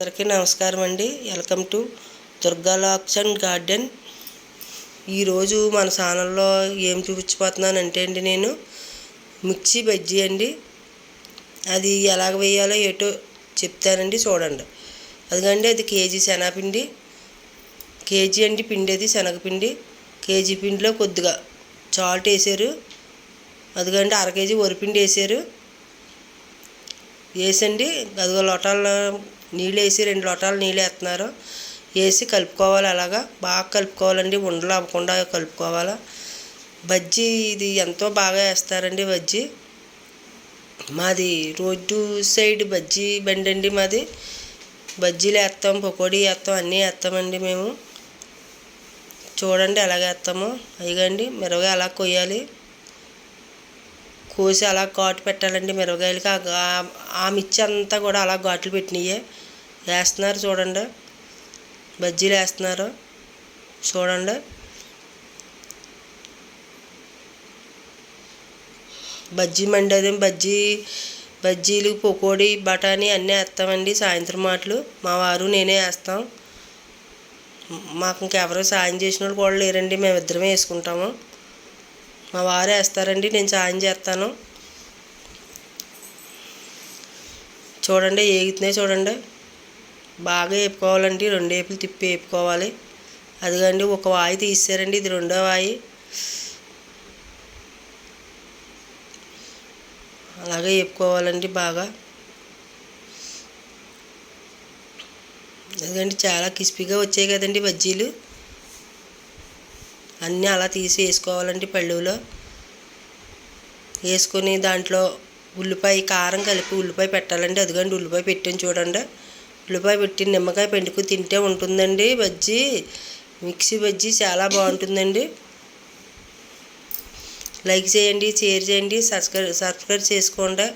అందరికీ నమస్కారం అండి. వెల్కమ్ టు దుర్గాలాక్షన్ గార్డెన్. ఈరోజు మన ఛానల్లో ఏం చూపించిపోతున్నానంటే అండి నేను మిక్సీ బజ్జీ అండి. అది ఎలాగ వేయాలో ఏటో చెప్తానండి చూడండి. అదిగండి అది కేజీ శనగపిండి. కేజీ అండి పిండి అది శనగపిండి. కేజీ పిండిలో కొద్దిగా చాల్ట్ వేసారు. అదిగండి అర కేజీ వరిపిండి వేసారు. వేసండి అదిగో లోటాల్లో నీళ్ళు వేసి రెండు లోటాలు నీళ్ళు వేస్తున్నారు. వేసి కలుపుకోవాలి అలాగా. బాగా కలుపుకోవాలండి. ఉండలు అవ్వకుండా కలుపుకోవాలి. బజ్జీ ఇది ఎంతో బాగా వేస్తారండి బజ్జీ. మాది రోడ్డు సైడ్ బజ్జీ బండి అండి మాది. బజ్జీలు వేస్తాం పకోడీ వేస్తాం అన్నీ వేస్తామండి మేము. చూడండి ఎలాగ వేస్తాము. అయ్యండి మిరవగా అలా కొయ్యాలి కోసి అలా ఘాటు పెట్టాలండి మిరపకాయలకి. ఆ మిర్చి అంతా కూడా అలా ఘాట్లు పెట్టినాయే. వేస్తున్నారు చూడండి. బజ్జీలు వేస్తున్నారు చూడండి. బజ్జీ మండది బజ్జీ బజ్జీలు పకోడీ బఠానీ అన్నీ వేస్తామండి సాయంత్రం మాటలు. మా వారు నేనే వేస్తాం. మాకు ఇంకెవరో సాయం చేసిన వాళ్ళు కూడా లేరండి. మేమిద్దరమే వేసుకుంటాము. మా వారు వేస్తారండి నేను సాయం చేస్తాను. చూడండి ఏగుతున్నాయి చూడండి. బాగా వేపుకోవాలండి రెండు వేపులు తిప్పి వేపుకోవాలి. అదిగండి ఒక వాయి తీసారండి ఇది రెండో వాయి. అలాగే వేపుకోవాలండి బాగా. అదిగండి చాలా క్రిస్పీగా వచ్చాయి కదండి బజ్జీలు. అన్నీ అలా తీసి వేసుకోవాలండి పళ్ళులో. వేసుకొని దాంట్లో ఉల్లిపాయ కారం కలిపి ఉల్లిపాయ పెట్టాలండి. అదిగండి ఉల్లిపాయ పెట్టాను చూడండి. ఉల్లిపాయ పెట్టి నిమ్మకాయ పెండుకు తింటే ఉంటుందండి బజ్జీ. మిక్సీ బజ్జీ చాలా బాగుంటుందండి. లైక్ చేయండి షేర్ చేయండి సబ్స్క్రైబ్ సబ్స్క్రైబ్ చేసుకోండి.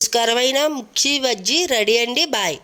రుచికరమైన మిక్సీ బజ్జీ రెడీ అండి. బాయ్.